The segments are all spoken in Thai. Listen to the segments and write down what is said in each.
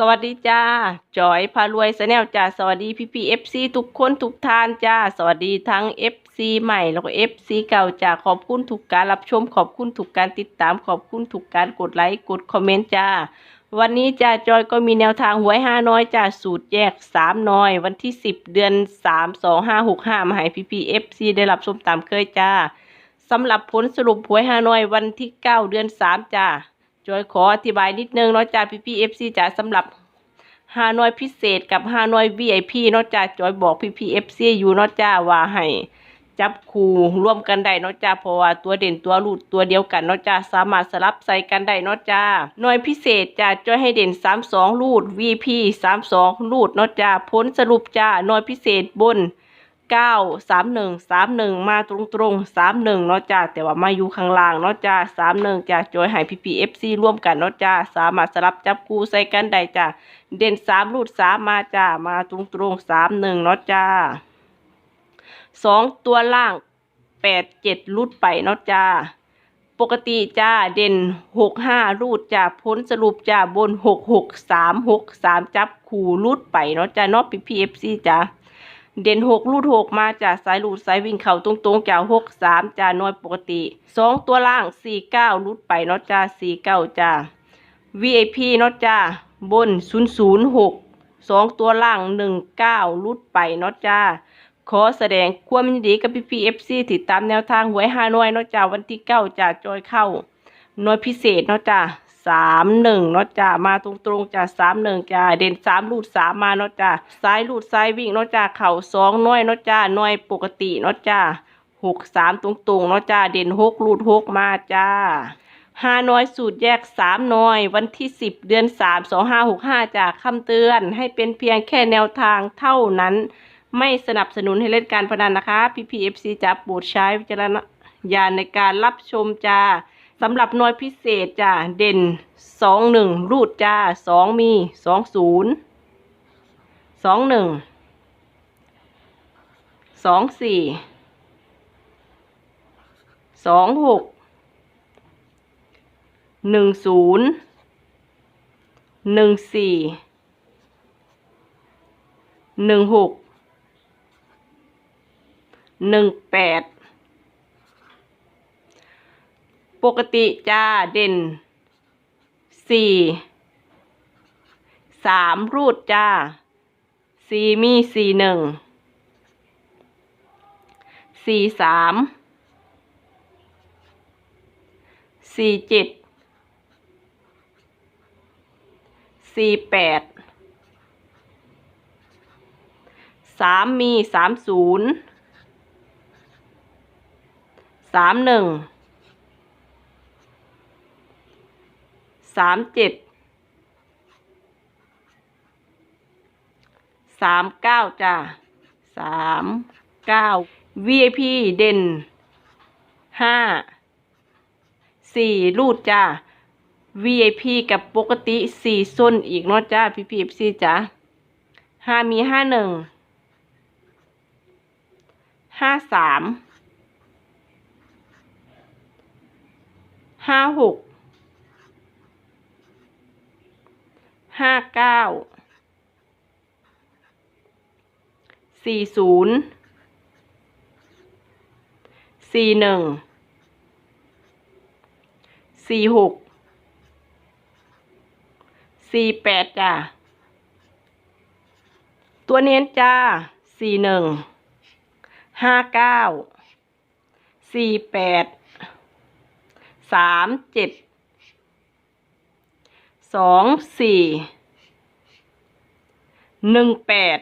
สวัสดีจ้าจอยพารวยสแนลจ้าสวัสดีพี่พีเอฟซีทุกคนทุกท่านจ้าสวัสดีทั้ง FC ใหม่แล้วก็ FC เก่าจ้าขอบคุณทุกการรับชม ขอบคุณทุกการติดตาม ขอบคุณทุกการกดไลค์กดคอมเมนต์จ้า วันนี้จ้าจอยก็มีแนวทางหวยห้าน้อยจ้าสูตรแยกสามน้อย วันที่10เดือน3 2 5 6 5มาให้พี่พีเอฟซีได้รับชมตามเคยจ้าสำหรับผลสรุปหวยห้าน้อยวันที่9เดือน3จ้า จอยขออธิบายนิดนึงเนาะจ้าพี่พีเอฟซีจ้าสำหรับฮานอยพิเศษกับฮานอย VIP เนาะจ้าจอยบอกพี่พีเอฟซีอยู่เนาะจ้าว่าให้จับคู่ร่วมกันได้เนาะจ้าเพราะว่าตัวเด่นตัวรูดตัวเดียวกันเนาะจ้าสามารถสลับใส่กันได้เนาะจ้าหน่วยพิเศษจ้าจอยให้เด่น32รูด VP 32รูดเนาะจ้าผลสรุปจ้าหน่วยพิเศษบน เก้าสามหนึ่งสามหนึ่งมาตรงตรงสามหนึ่งเนาะจ้าแต่ว่ามาอยู่ข้างล่างเนาะจ้าสามหนึ่งจ้าจอยให้พีพีเอฟซีร่วมกันเนาะจ้าสามารถสลับจับคู่ใส่กันได้จ้าเด่นสามรูดสามมาจ้ามาตรงตรงสามหนึ่งเนาะจ้าสองตัวล่างแปดเจ็ดรูดไปเนาะจ้าปกติจ้าเด่นหกห้ารูดจ้าพ้นสรุปจ้าบนหกหกสามหกสามจับคู่รูดไปเนาะจ้าเนาะพีพีเอฟซีจ้า เด่นหกลูดหกมาจากสายลูดสายวิ่งเข่าตรงๆจากหกสามจาน้อยปกติสองตัวล่างสี่เก้าลูดไปเนาะจ้าสี่เก้าจ้า VIP เนาะจ้าบนศูนย์ศูนย์หกสองตัวล่างหนึ่งเก้าลูดไปเนาะจ้าขอแสดงความยินดีกับพี่พีเอฟซีติดตามแนวทางหวยฮานอยเนาะจ้าวันที่เก้าจ้าจอยเข้าน่วยพิเศษเนาะจ้า สามหนึ่งเนาะจ้ามาตรงๆจ้าสามหนึ่งจ้าเด่นสามลูดสามมาเนาะจ้าซ้ายลูดซ้ายวิ่งเนาะจ้าเข่าสองน้อยเนาะจ้าน่วยปกติเนาะจ้าหกสามตรงๆเนาะจ้าเด่นหกลูดหกมาจ้าห้าน้อยสูตรแยกสามน้อย วันที่สิบเดือนสามสองห้าหกห้าจากคำเตือน ให้เป็นเพียงแค่แนวทางเท่านั้น ไม่สนับสนุนให้เล่นการพนันนะคะพีพีเอฟซีจะโปรดใช้วิจารณญาณในการรับชมจ้า สำหรับหน่วยพิเศษจ้าเด่นสองหนึ่งรูดจ้าสองมีสองศูนย์สองหนึ่งสองสี่สองหกหนึ่งศูนย์หนึ่งสี่หนึ่งหกหนึ่งแปด ปกติจ้าเด่นสี่สามรูดจ้าสี่มีสี่หนึ่งสี่สามสี่เจ็ดสี่แปดสามมีสามศูนย์สามหนึ่ง สามเจ็ดสามเก้าจ้าสามเก้า VIP เด่นห้าสี่รูดจ้า VIP กับปกติสี่ส้นอีกเนาะจ้า พี่พีพีจ้าห้ามีห้าหนึ่งห้าสามห้าหก ห้าเก้าสี่ศูนย์สี่หนึ่งสี่หกสี่แปดจ้าตัวเน้นจ้าสี่หนึ่งห้าเก้าสี่แปดสามเจ็ด สองสี่หนึ่งแปด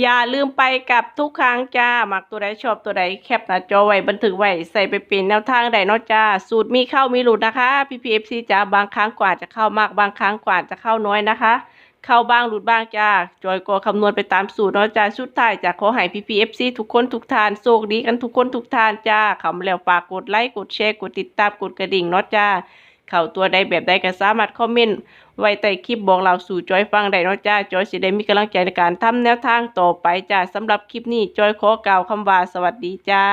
อย่าลืมไปกับทุกครั้งจ้ามักตัวใดชอบตัวใดแคปหน้าจอไว้บันทึกไว้ใส่ไปเป็นแนวทางใดเนาะจ้า สูตรมีเข้ามีหลุดนะคะพีพีเอฟซีจ้าบางครั้งกว่าจะเข้ามากบางครั้งกว่าจะเข้าน้อยนะคะ เข้าบ้างหลุดบ้างจ้า จอยก็คำนวณไปตามสูตรเนาะจ้าชุดท้ายจากขอให้พีพีเอฟซีทุกคนทุกทานโชคดีกันทุกคนทุกทานจ้าข้ามาแล้วฝากกดไลค์กดแชร์กดติดตามกดกระดิ่งเนาะจ้า เข้าตัวใดแบบใดก็สามารถคอมเมนต์ไว้ใต้คลิปบอกเราสู่จอยฟังได้เนาะจ้าจอยสิได้มีกำลังใจในการทำแนวทางต่อไปจ้าสำหรับคลิปนี้จอยขอกล่าวคำว่าสวัสดีจ้า